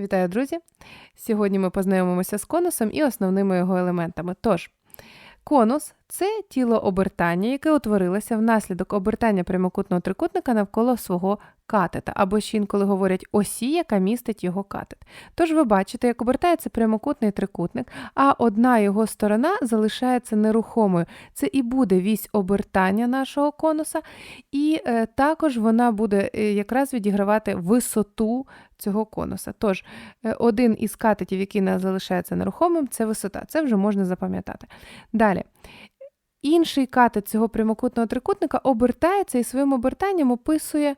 Вітаю, друзі! Сьогодні ми познайомимося з конусом і основними його елементами. Тож, конус це тіло обертання, яке утворилося внаслідок обертання прямокутного трикутника навколо свого катета, або ще інколи говорять осі, яка містить його катет. Тож ви бачите, як обертається прямокутний трикутник, а одна його сторона залишається нерухомою. Це і буде вісь обертання нашого конуса, і е, також вона буде е, якраз відігравати висоту цього конуса. Тож, е, один із катетів, який нас залишається нерухомим, це висота. Це вже можна запам'ятати. Далі. Інший катет цього прямокутного трикутника обертається і своїм обертанням описує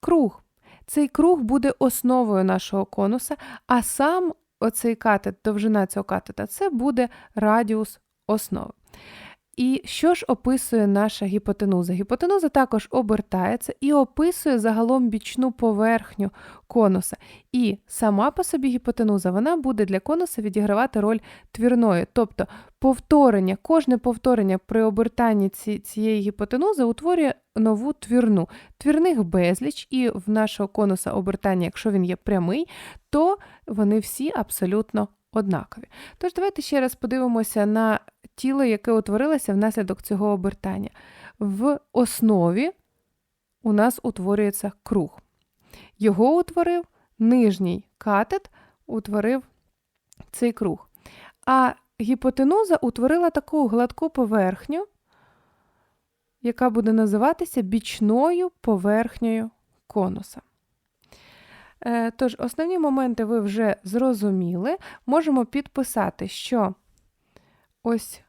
круг. Цей круг буде основою нашого конуса, а сам оцей катет, довжина цього катета, це буде радіус основи. І що ж описує наша гіпотенуза? Гіпотенуза також обертається і описує загалом бічну поверхню конуса. І сама по собі гіпотенуза вона буде для конуса відігравати роль твірної. Тобто повторення, кожне повторення при обертанні цієї гіпотенузи утворює нову твірну. Твірних безліч, і в нашого конуса обертання, якщо він є прямий, то вони всі абсолютно однакові. Тож, давайте ще раз подивимося на тіло, яке утворилося внаслідок цього обертання. В основі у нас утворюється круг. Його утворив нижній катет, утворив цей круг. А гіпотенуза утворила таку гладку поверхню, яка буде називатися бічною поверхнею конуса. Е, тож, основні моменти ви вже зрозуміли. Можемо підписати, що ось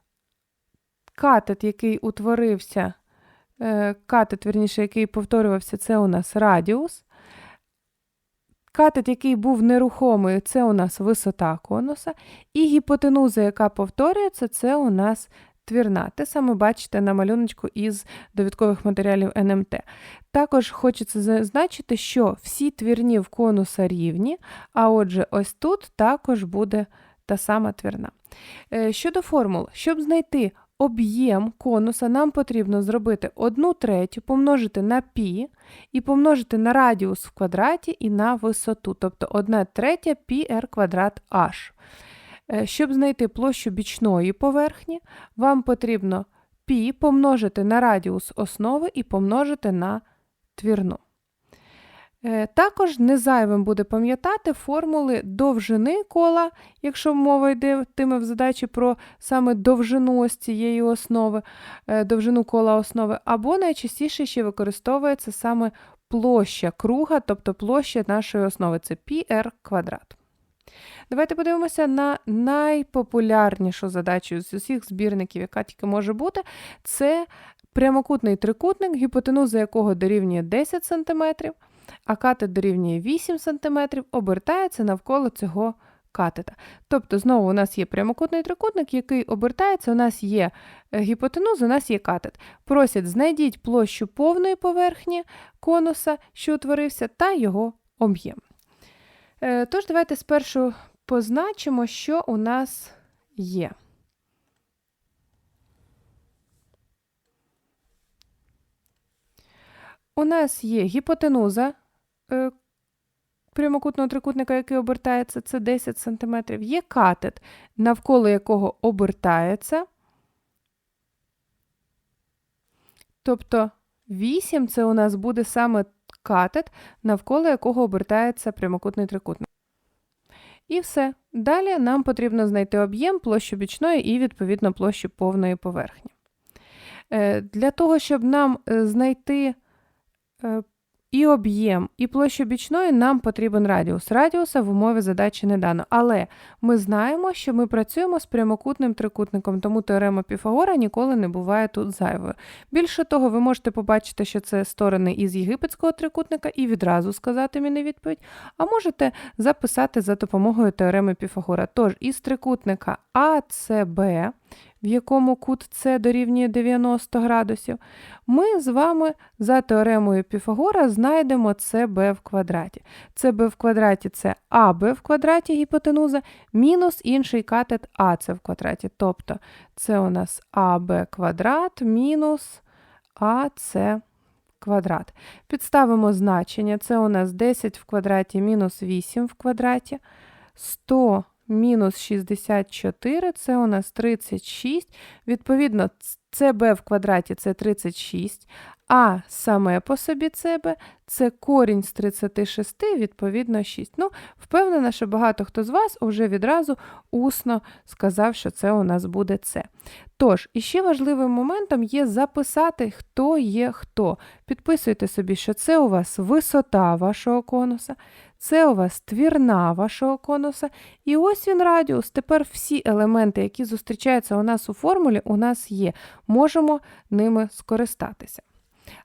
катет, який утворився, е, катет, верніше, який повторювався, це у нас радіус. Катет, який був нерухомий, це у нас висота конуса. І гіпотенуза, яка повторюється, це у нас твірна. Те саме бачите на малюночку із довідкових матеріалів НМТ. Також хочеться зазначити, що всі твірні в конуса рівні, а отже, ось тут також буде та сама твірна. Е, щодо формул, щоб знайти об'єм конуса нам потрібно зробити 1 третю, помножити на пі і помножити на радіус в квадраті і на висоту, тобто 1 третя πr квадрат h. Е, щоб знайти площу бічної поверхні, вам потрібно пі помножити на радіус основи і помножити на твірну. Е, також незайвим буде пам'ятати формули довжини кола, якщо мова йтиме в задачі про саме довжину ось цієї основи, е, довжину кола основи, або найчастіше ще використовується саме площа круга, тобто площа нашої основи це πr квадрат. Давайте подивимося на найпопулярнішу задачу з усіх збірників, яка тільки може бути. Це прямокутний трикутник, гіпотенуза якого дорівнює 10 см, а катет дорівнює 8 см, обертається навколо цього катета. Тобто, знову у нас є прямокутний трикутник, який обертається, у нас є е, гіпотенуза, у нас є катет. Просять, знайдіть площу повної поверхні конуса, що утворився, та його об'єм. Е, тож, давайте спершу позначимо, що у нас є. У нас є гіпотенуза прямокутного трикутника, який обертається, це 10 см. Є катет, навколо якого обертається. Тобто 8 це у нас буде саме катет, навколо якого обертається прямокутний трикутник. І все. Далі нам потрібно знайти об'єм площу бічної і, відповідно, площу повної поверхні. Е, для того, щоб нам е, знайти е, і об'єм, і площу бічної нам потрібен радіус. Радіуса в умові задачі не дано. Але ми знаємо, що ми працюємо з прямокутним трикутником, тому теорема Піфагора ніколи не буває тут зайвою. Більше того, ви можете побачити, що це сторони із єгипетського трикутника, і відразу сказати мені відповідь. А можете записати за допомогою теореми Піфагора. Тож, із трикутника АЦБ в якому кут С дорівнює 90 градусів, ми з вами за теоремою Піфагора знайдемо СБ в квадраті. СБ в квадраті це АБ в квадраті гіпотенуза, мінус інший катет АЦ в квадраті. Тобто це у нас АБ квадрат мінус АЦ квадрат. Підставимо значення. Це у нас 10 в квадраті мінус 8 в квадраті. 100 мінус 64 це у нас 36. Відповідно, ЦБ в квадраті це 36, а саме по собі ЦБ це корінь з 36, відповідно 6. Ну, впевнена, що багато хто з вас вже відразу усно сказав, що це у нас буде С. Тож, іще важливим моментом є записати, хто є хто. Підписуйте собі, що це у вас висота вашого конуса, це у вас твірна вашого конуса. І ось він радіус. Тепер всі елементи, які зустрічаються у нас у формулі, у нас є. Можемо ними скористатися.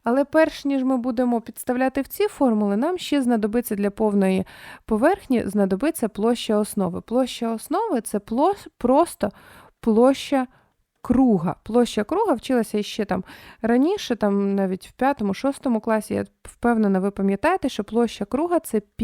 Але перш ніж ми будемо підставляти в ці формули, нам ще знадобиться для повної поверхні знадобиться площа основи. Площа основи це просто площа круга. Площа круга вчилася ще там раніше, там навіть в 5-6 класі, я впевнена, ви пам'ятаєте, що площа круга це π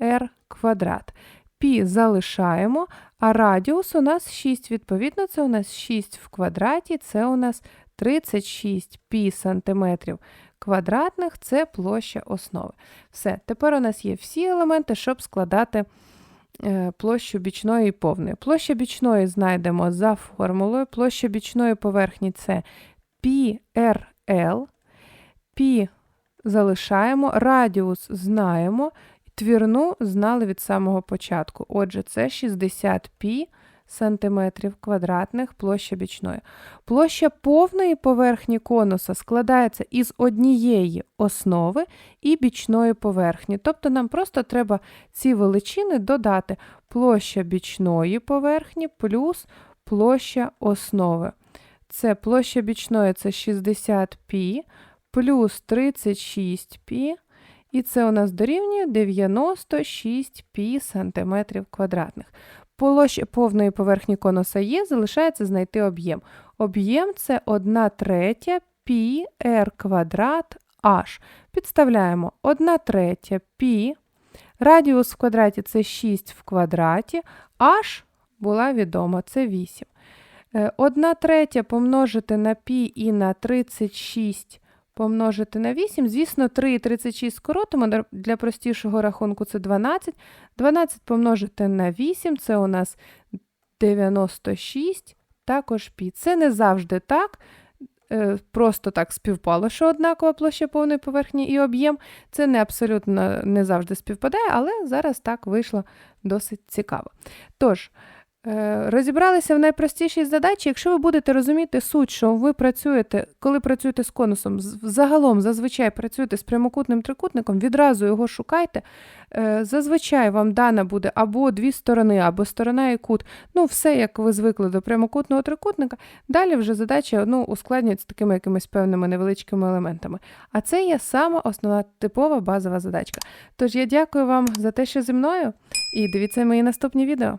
r квадрат. Пі залишаємо, а радіус у нас 6. Відповідно, це у нас 6 в квадраті, це у нас 36 пі сантиметрів квадратних це площа основи. Все, тепер у нас є всі елементи, щоб складати площу бічної і повної. Площа бічної знайдемо за формулою. Площа бічної поверхні це PRL. Пі залишаємо, радіус знаємо, твірну знали від самого початку. Отже, це 60 пі сантиметрів квадратних площа бічної. Площа повної поверхні конуса складається із однієї основи і бічної поверхні. Тобто нам просто треба ці величини додати площа бічної поверхні плюс площа основи. Це площа бічної це 60 пі плюс 36 пі. І це у нас дорівнює 96 пі сантиметрів квадратних. Площа повної поверхні конуса є, залишається знайти об'єм. Об'єм це 1 третя пі r квадрат h. Підставляємо 1 третя пі. Радіус в квадраті це 6 в квадраті, h була відома, це 8. 1 третя помножити на пі і на 36 помножити на 8. Звісно, 3 і 36 скоротимо, для простішого рахунку це 12. 12 помножити на 8 це у нас 96, також пі. Це не завжди так. Е, просто так співпало, що однакова площа повної поверхні і об'єм. Це не абсолютно не завжди співпадає, але зараз так вийшло досить цікаво. Тож, розібралися в найпростішій задачі. Якщо ви будете розуміти суть, що ви працюєте, коли працюєте з конусом, загалом зазвичай працюєте з прямокутним трикутником, відразу його шукайте. Е, зазвичай вам дана буде або дві сторони, або сторона і кут. Ну, все, як ви звикли до прямокутного трикутника. Далі вже задача ну, ускладнюється такими якимись певними невеличкими елементами. А це є сама основна типова базова задачка. Тож я дякую вам за те, що зі мною, і дивіться мої наступні відео.